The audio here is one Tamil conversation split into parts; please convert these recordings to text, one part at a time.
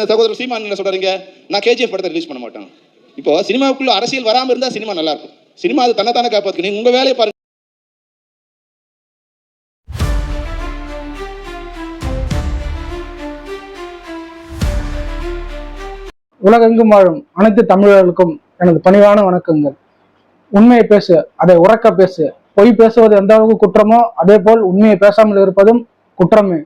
சகோதரர் சீமான் என்ன சொல்றீங்க நான் கேஜிஎஃப் படத்தை ரிலீஸ் பண்ண மாட்டேன். இப்போ சினிமாவுக்குள்ள அரசியல் வராமல் இருந்தா சினிமா நல்லா இருக்கும். சினிமா அது தன்னைத்தானே காப்பாத்துக்கு. நீங்க உங்க வேலையை பாருங்க. உலகெங்கும் வாழும் அனைத்து தமிழர்களுக்கும் எனது பணிவான வணக்கங்கள். உண்மையை பேசு அதை உறக்க பேசு. பொய் பேசுவது எந்த அளவுக்கு குற்றமோ அதே போல் உண்மையை பேசாமல் இருப்பதும் குற்றமே.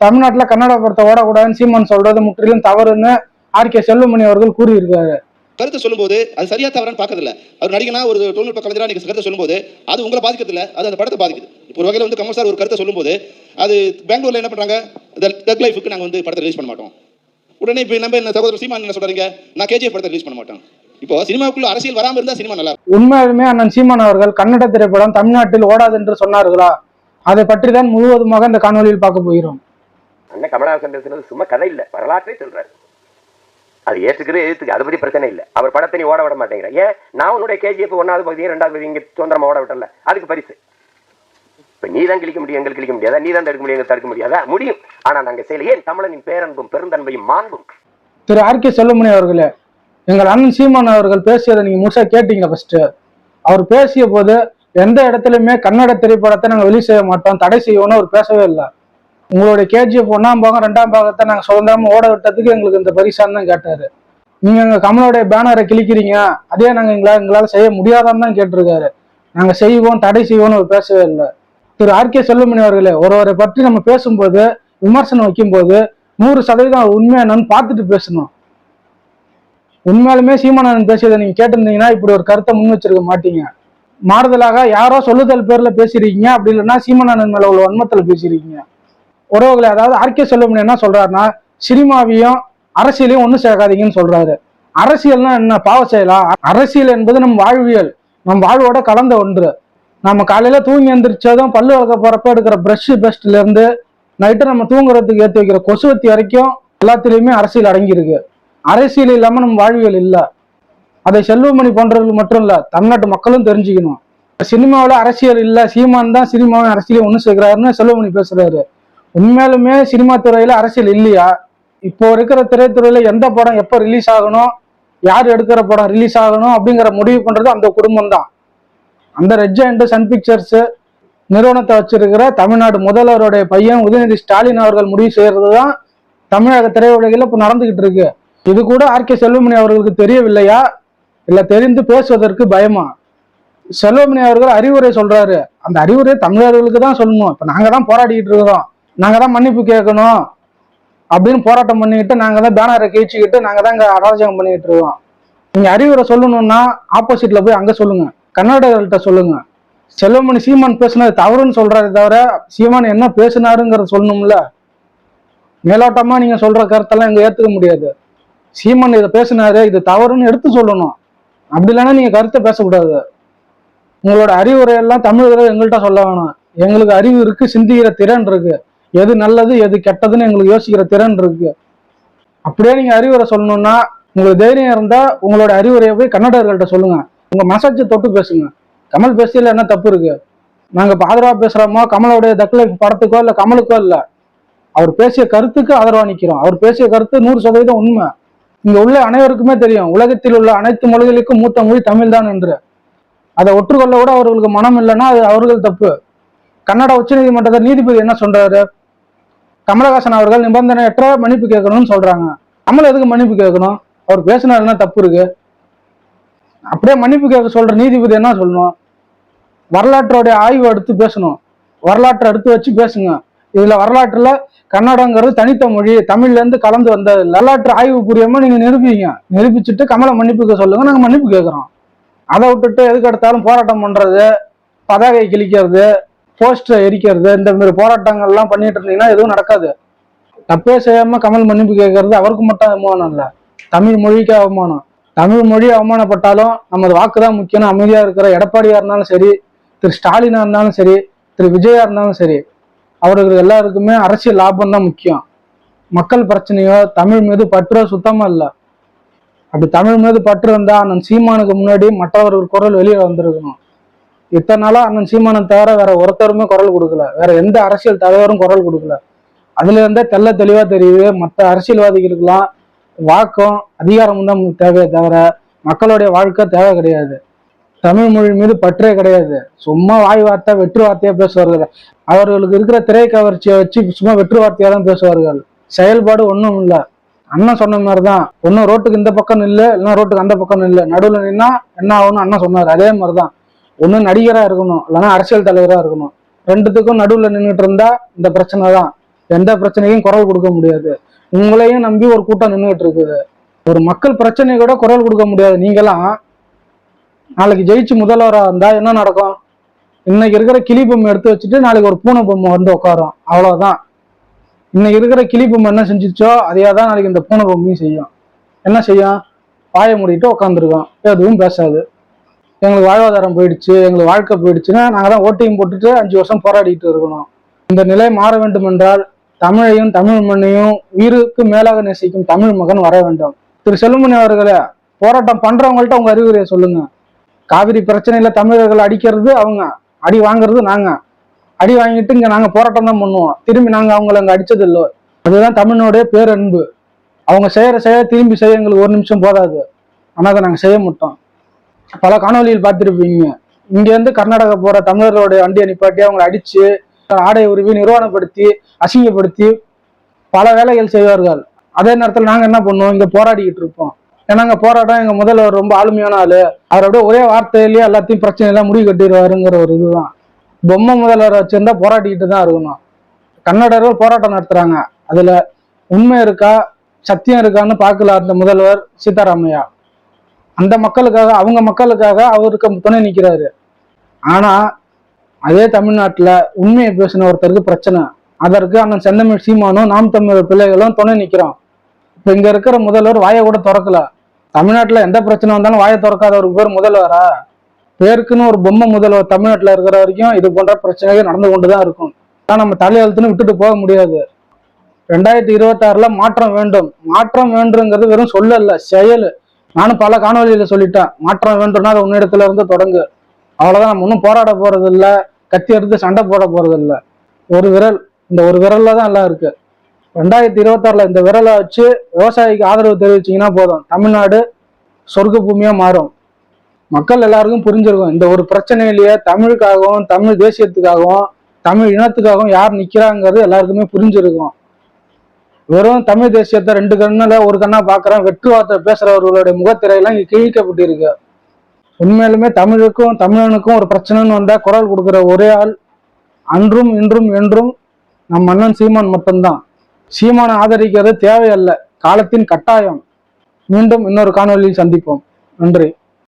தமிழ்நாட்டில் கன்னட படத்தை ஓடக்கூடாதுன்னு சீமான் சொல்றது முற்றிலும் தவறுன்னு ஆர் கே செல்வமணி அவர்கள் கூறியிருக்காரு. கருத்து சொல்லும்போது அது சரியா தவறான்னு பார்க்கறதில்ல. அவர் நடிகனா ஒரு தொழில்நுட்ப கலைஞரா நீங்க கருத்தை சொல்லும்போது அது உங்களை பாதிக்கிறது இல்ல அது அந்த படத்தை பாதிக்குது. இப்போ ஒரு வகையில் வந்து கமல் சார் ஒரு கருத்தை சொல்லும்போது அது பெங்களூர்ல என்ன பண்றாங்க? டக் லைஃபுக்கு நாங்க வந்து படத்தை ரிலீஸ் பண்ண மாட்டோம். உடனே இப்போ நம்ம என்ன சகோதரர் சீமான் என்ன சொல்றீங்க நான் கேஜிஎஃப் படத்தை ரிலீஸ் பண்ண மாட்டேன். இப்போ சினிமாவுக்குள்ள அரசியல் வராம இருந்தா சினிமா நல்லா உண்மையாலுமே அண்ணன் சீமான் அவர்கள் கன்னட திரைப்படம் தமிழ்நாட்டில் ஓடாது என்று சொன்னார்களா? அதை பற்றி தான் முழுவதுமாக இந்த காணொலியில் பார்க்க போகிறோம். அண்ணன் கமலஹாசன் பேசுனது சும்மா கதை இல்ல வரலாற்றே சொல்றாரு. அது ஏற்றுக்கிறது எதிர்த்துக்கு அதை பற்றி பிரச்சனை இல்ல. அவர் படத்தை நீ ஓட விட மாட்டேங்கிற. ஏன்? நான் உன்னுடைய கேஜிஎஃப் ஒன்றாவது பகுதியும் ரெண்டாவது பகுதி இங்க சுதந்திரமா ஓட விட்டல அதுக்கு பரிசு. இப்போ நீ தான் கிழிக்க முடியும் எங்களுக்கு கிழிக்க முடியாதா? நீ தான் தடுக்க முடியும் எங்களுக்கு தடுக்க முடியாதா? முடியும். ஆனா நாங்க செய்யல. ஏன்? தமிழனின் பேரன்பும் பெருந்தன்மையும் மாண்பும். திரு ஆர் கே செல்வமணி அவர்களே எங்கள் அண்ணன் சீமான் அவர்கள் பேசியதை நீங்க முழுசா கேட்டீங்க ஃபர்ஸ்ட் அவர் பேசிய போது எந்த இடத்துலயுமே கன்னட திரைப்படத்தை நாங்க வெளி செய்ய மாட்டோம் தடை செய்வோம்னு அவர் பேசவே இல்லை. உங்களுடைய கேஜிஎஃப் ஒன்றாம் பாகம் ரெண்டாம் பாகத்தை நாங்கள் சுதந்திரமாக ஓட விட்டதுக்கு எங்களுக்கு இந்த பரிசான்னு தான் கேட்டாரு. நீங்க எங்க கமலோடைய பேனரை கிழிக்கிறீங்க அதே நாங்க எங்களால் எங்களால் செய்ய முடியாதான்னு தான் கேட்டிருக்காரு. நாங்க செய்வோம் தடை செய்வோம்னு அவர் பேசவே இல்லை. திரு ஆர் கே செல்வமணி அவர்களே ஒருவரை பற்றி நம்ம பேசும்போது விமர்சனம் வைக்கும்போது நூறு சதவீதம் அவர் உண்மை என்னன்னு பார்த்துட்டு பேசணும். உண்மையாலுமே சீமானந்தன் பேசியதை நீங்க கேட்டிருந்தீங்கன்னா இப்படி ஒரு கருத்தை முன் வச்சிருக்க மாட்டீங்க. மாறுதலாக யாரோ சொல்லுதல் பேர்ல பேசிருக்கீங்க அப்படி இல்லைன்னா சீமானந்தன் மேல உள்ள வன்மத்தில் பேசிருக்கீங்க. உறவுகளை அதாவது ஆர்கே செல்வமணி என்ன சொல்றாருன்னா சினிமாவையும் அரசியலையும் ஒன்றும் சேர்க்காதீங்கன்னு சொல்றாரு. அரசியல்னா என்ன? பாவ செயலா? அரசியல் என்பது நம் வாழ்வியல். நம் வாழ்வோட கலந்த ஒன்று. நம்ம காலையில தூங்கி எந்திரிச்சதும் பல்லு வளர்க்க போறப்ப எடுக்கிற பிரஷ் பெஸ்ட்ல இருந்து நைட்டு நம்ம தூங்குறதுக்கு ஏற்றி வைக்கிற கொசுவத்தி வரைக்கும் எல்லாத்துலேயுமே அரசியல் அடங்கியிருக்கு. அரசியல் இல்லாமல் நம்ம வாழ்வியல் இல்லை. அதை செல்வமணி போன்றவர்கள் மட்டும் இல்லை தமிழ்நாட்டு மக்களும் தெரிஞ்சுக்கணும். சினிமாவில் அரசியல் இல்லை. சீமான் தான் சினிமாவும் அரசியலையும் ஒன்று சேர்க்கிறாருன்னு செல்வமணி பேசுறாரு. உண்மையாலுமே சினிமா துறையில அரசியல் இல்லையா? இப்போ இருக்கிற திரைத்துறையில எந்த படம் எப்போ ரிலீஸ் ஆகணும்? யார் எடுக்கிற படம் ரிலீஸ் ஆகணும்? அப்படிங்கிற முடிவு பண்றது அந்த குடும்பம் தான் அந்த ரெட் சன் பிக்சர்ஸ் நிறுவனத்தை வச்சிருக்கிற தமிழ்நாடு முதல்வருடைய பையன் உதயநிதி ஸ்டாலின் அவர்கள் முடிவு செய்யறது தான் தமிழக திரையுலகில் இப்போ நடந்துகிட்டு இருக்கு. இது கூட ஆர். கே. செல்வமணி அவர்களுக்கு தெரியவில்லையா? இல்ல தெரிந்து பேசுவதற்கு பயமா? செல்வமணி அவர்கள் அறிவுரை சொல்றாரு. அந்த அறிவுரை தமிழர்களுக்கு தான் சொல்லணும். இப்ப நாங்க தான் போராடிக்கிட்டு இருக்கிறோம். நாங்கள் தான் மன்னிப்பு கேட்கணும் அப்படின்னு போராட்டம் பண்ணிக்கிட்டு நாங்கள் தான் பேனரை கிழிச்சுக்கிட்டு நாங்கள் தான் இங்கே அராஜகம் பண்ணிக்கிட்டு இருக்கோம். நீங்கள் அறிவுரை சொல்லணும்னா ஆப்போசிட்டில் போய் அங்கே சொல்லுங்கள் கர்நாடகர்கள்ட்ட சொல்லுங்கள் செல்வமணி சீமான் பேசுனது தவறுன்னு சொல்கிறாரு தவிர சீமான் என்ன பேசினாருங்கிறத சொல்லணும்ல. மேலோட்டமாக நீங்கள் சொல்கிற கருத்தெல்லாம் இங்கே ஏற்றுக்க முடியாது. சீமான் இதை பேசினாரு இது தவறுன்னு எடுத்து சொல்லணும். அப்படி இல்லைன்னா நீங்கள் கருத்தை பேசக்கூடாது. உங்களோட அறிவுரை எல்லாம் தமிழர்கள் எங்கள்கிட்ட சொல்ல வேணாம். எங்களுக்கு அறிவு இருக்குது சிந்திக்கிற திறன் இருக்குது எது நல்லது எது கெட்டதுன்னு எங்களுக்கு யோசிக்கிற திறன் இருக்கு. அப்படியே நீங்க அறிவுரை சொல்லணும்னா உங்களுக்கு தைரியம் இருந்தா உங்களோட அறிவுரையை போய் கன்னடர்கள்ட்ட சொல்லுங்க. உங்க மெசேஜை தொட்டு பேசுங்க. கமல் பேசியில என்ன தப்பு இருக்கு? நாங்க இப்ப ஆதரவா பேசுறோமோ கமலோடைய தக்கலை படத்துக்கோ இல்ல கமலுக்கோ இல்ல. அவர் பேசிய கருத்துக்கு ஆதரவா நிக்கிறோம். அவர் பேசிய கருத்து நூறு சதவீதம் உண்மை. இங்க உள்ள அனைவருக்குமே தெரியும். உலகத்தில் உள்ள அனைத்து மொழிகளுக்கும் மூத்த மொழி தமிழ் தான் என்று. அதை ஒற்றுக்கொள்ள கூட அவர்களுக்கு மனம் இல்லைன்னா அது அவர்கள் தப்பு. கன்னட உச்சநீதிமன்றத்தை நீதிபதி என்ன சொல்றாரு? கமலஹாசன் அவர்கள் நிபந்தனையற்ற மன்னிப்பு கேட்கணும்னு சொல்றாங்க. கமல் எதுக்கு மன்னிப்பு கேட்கணும்? அவர் பேசினாருன்னா தப்பு இருக்கு. அப்படியே மன்னிப்பு கேட்க சொல்ற நீதிபதி என்ன சொல்லணும்? வரலாற்றோடைய ஆய்வு எடுத்து பேசணும். வரலாற்றை எடுத்து வச்சு பேசுங்க. இதுல வரலாற்றுல கன்னடங்கிறது தனித்த மொழி தமிழ்ல இருந்து கலந்து வந்த வரலாற்று ஆய்வு புரியாம நீங்க நிரூபிங்க. நிரூபிச்சுட்டு கமலை மன்னிப்புக்க சொல்லுங்க நாங்க மன்னிப்பு கேட்கறோம். அதை விட்டுட்டு எதுக்கு எடுத்தாலும் போராட்டம் பண்றது பதாகை கிழிக்கிறது போஸ்டர் எரிக்கிறது இந்த மாதிரி போராட்டங்கள்லாம் பண்ணிட்டு இருந்தீங்கன்னா எதுவும் நடக்காது. தப்பே செய்யாம கமல் மன்னிப்பு கேட்கறது அவருக்கு மட்டும் அவமானம் இல்லை. தமிழ் மொழிக்கு அவமானம். தமிழ் மொழி அவமானப்பட்டாலும் நமது வாக்கு தான் முக்கியம். அமைதியா இருக்கிற எடப்பாடியா இருந்தாலும் சரி திரு ஸ்டாலினா இருந்தாலும் சரி திரு விஜயா இருந்தாலும் சரி அவர்கள் எல்லாருக்குமே அரசியல் லாபம் தான் முக்கியம். மக்கள் பிரச்சனையோ தமிழ் மீது பற்றோ சுத்தமா இல்லை. அப்படி தமிழ் மீது பற்று இருந்தா அண்ணன் சீமானுக்கு முன்னாடி மற்றவர்கள் குரல் வெளியே வந்திருக்கணும். இத்தனை நாளா அண்ணன் சீமானை தவிர வேற ஒருத்தருமே குரல் கொடுக்கல. வேற எந்த அரசியல் தலைவரும் குரல் கொடுக்கல. அதுல இருந்தே தெள்ள தெளிவா தெரியுது. மற்ற அரசியல்வாதிகளுக்கெல்லாம் வாக்கம் அதிகாரமும் தான் தேவையே தவிர மக்களுடைய வாழ்க்கை தேவை கிடையாது. தமிழ் மொழி மீது பற்றே கிடையாது. சும்மா வாய் வார்த்தை வெற்று வார்த்தையா பேசுவார்கள். அவர்களுக்கு இருக்கிற திரை கவர்ச்சியை வச்சு சும்மா வெற்று வார்த்தையா தான் பேசுவார்கள். செயல்பாடு ஒன்றும் இல்லை. அண்ணன் சொன்ன மாதிரி தான் ஒன்றும் ரோட்டுக்கு இந்த பக்கம் இல்லை இல்லைன்னா ரோட்டுக்கு அந்த பக்கம் இல்லை நடுவில் நின்னா என்ன ஆகும்னு அண்ணன் சொன்னார். அதே மாதிரி தான் ஒன்று நடிகராக இருக்கணும் இல்லைன்னா அரசியல் தலைவராக இருக்கணும். ரெண்டுத்துக்கும் நடுவில் நின்றுட்டு இருந்தா இந்த பிரச்சனை தான். எந்த பிரச்சனைக்கும் குரல் கொடுக்க முடியாது. உங்களையும் நம்பி ஒரு கூட்டம் நின்றுட்டு இருக்குது. ஒரு மக்கள் பிரச்சனை கூட குரல் கொடுக்க முடியாது. நீங்களாம் நாளைக்கு ஜெயிச்சு முதல்வராக இருந்தா என்ன நடக்கும்? இன்னைக்கு இருக்கிற கிளி பொம்மை எடுத்து வச்சுட்டு நாளைக்கு ஒரு பூனை பொம்மை வந்து உட்காரும். அவ்வளோதான் இன்னைக்கு இருக்கிற கிளி பொம்மை என்ன செஞ்சுச்சோ அதையே தான் நாளைக்கு இந்த பூனை பொம்மையும் செய்யும். என்ன செய்யும்? பாய மூடிட்டு உட்காந்துருக்கோம் எதுவும் பேசாது. எங்களுக்கு வாழ்வாதாரம் போயிடுச்சு எங்களுக்கு வாழ்க்கை போயிடுச்சுன்னா நாங்கள் தான் ஓட்டையும் போட்டுட்டு அஞ்சு வருஷம் போராடிட்டு இருக்கணும். இந்த நிலை மாற வேண்டும் என்றால் தமிழையும் தமிழ் மண்ணையும் உயிருக்கு மேலாக நேசிக்கும் தமிழ் மகன் வர வேண்டும். திரு செல்வமணி அவர்களே போராட்டம் பண்றவங்கள்ட்ட உங்க அறிவுரையை சொல்லுங்க. காவிரி பிரச்சனையில தமிழர்கள் அடிக்கிறது அவங்க அடி வாங்குறது நாங்க. அடி வாங்கிட்டு இங்க நாங்க போராட்டம் தான் பண்ணுவோம். திரும்பி நாங்க அவங்கள அங்க அடிச்சது இல்லை அதுதான் தமிழனுடைய பேரன்பு. அவங்க செய்யற செய்ய திரும்பி செய்ய எங்களுக்கு ஒரு நிமிஷம் போதாது. ஆனா அதை நாங்க செய்ய மாட்டோம். பல காணொலியில் பார்த்திருப்பீங்க. இங்கேருந்து கர்நாடகா போற தமிழர்களுடைய வண்டியை நிப்பாட்டி அவங்களை அடிச்சு ஆடை உருவி நிர்வாணப்படுத்தி அசிங்கப்படுத்தி பல வேலைகள் செய்வார்கள். அதே நேரத்தில் நாங்கள் என்ன பண்ணுவோம்? இங்கே போராடிக்கிட்டு இருப்போம். ஏன்னா அங்கே போராட்டம் எங்கள் முதல்வர் ரொம்ப ஆளுமையான ஆள். அவரோட ஒரே வார்த்தையிலேயே எல்லாத்தையும் பிரச்சனையெல்லாம் முடிவு கட்டிடுவாருங்கிற ஒரு இதுதான். பொம்மை முதல்வரை வச்சுருந்தா போராடிக்கிட்டு தான் இருக்கணும். கன்னடர்கள் போராட்டம் நடத்துகிறாங்க அதில் உண்மை இருக்கா? சத்தியம் இருக்கான்னு பார்க்கல அந்த முதல்வர் சீதாராமையா? அந்த மக்களுக்காக அவங்க மக்களுக்காக அவருக்கு துணை நிற்கிறாரு ஆனா அதே தமிழ்நாட்டில் உண்மையை பேசின ஒருத்தருக்கு பிரச்சனை. அதற்கு அண்ணன் செந்தமிழ் சீமானும் நாம் தமிழ் பிள்ளைகளும் துணை நிற்கிறோம் இப்போ இங்கே இருக்கிற முதல்வர் வாயை கூட திறக்கல. தமிழ்நாட்டில் எந்த பிரச்சனை வந்தாலும் வாயை திறக்காத ஒரு பேர் முதல்வரா? பேருக்குன்னு ஒரு பொம்மை முதல்வர் தமிழ்நாட்டில் இருக்கிற வரைக்கும் இது போன்ற பிரச்சனைகள் நடந்து கொண்டு தான் இருக்கும். ஆனால் நம்ம தலையெழுத்துன்னு விட்டுட்டு போக முடியாது. ரெண்டாயிரத்தி இருபத்தாறுல மாற்றம் வேண்டும். மாற்றம் வேண்டுங்கிறது வெறும் சொல்ல செயல். நானும் பல காணொலியில சொல்லிட்டேன். மாற்றம் வேண்டும்னா அது உன்னிடத்துல இருந்து தொடங்கு. அவ்வளவுதான் நம்ம ஒன்றும் போராட போறது இல்லை கத்தி எடுத்து சண்டை போட போறது இல்லை ஒரு விரல் இந்த ஒரு விரல்ல தான் எல்லாம் இருக்கு. ரெண்டாயிரத்தி இருபத்தாறுல இந்த விரலை வச்சு விவசாயிக்கு ஆதரவு தெரிவிச்சீங்கன்னா போதும். தமிழ்நாடு சொர்க்க பூமியா மாறும். மக்கள் எல்லாருக்கும் புரிஞ்சிருக்கும். இந்த ஒரு பிரச்சனையிலேயே தமிழுக்காகவும் தமிழ் தேசியத்துக்காகவும் தமிழ் இனத்துக்காகவும் யார் நிக்கிறாங்கிறது எல்லாருக்குமே புரிஞ்சிருக்கும். வெறும் தமிழ் தேசியத்தை ரெண்டு கண்ணில் ஒரு கண்ணா பாக்குறேன். வெற்று வார்த்தை பேசுறவர்களுடைய முகத்திரையெல்லாம் இங்கே கிழிக்கப்பட்டிருக்கு. உண்மையிலுமே தமிழுக்கும் தமிழனுக்கும் ஒரு பிரச்சனைன்னு வந்தால் குரல் கொடுக்குற ஒரே ஆள் அன்றும் இன்றும் என்றும் நம் மன்னன் சீமான் மட்டும்தான். சீமானை ஆதரிக்கிறது தேவையல்ல. காலத்தின் கட்டாயம். மீண்டும் இன்னொரு காணொலியில் சந்திப்போம். நன்றி.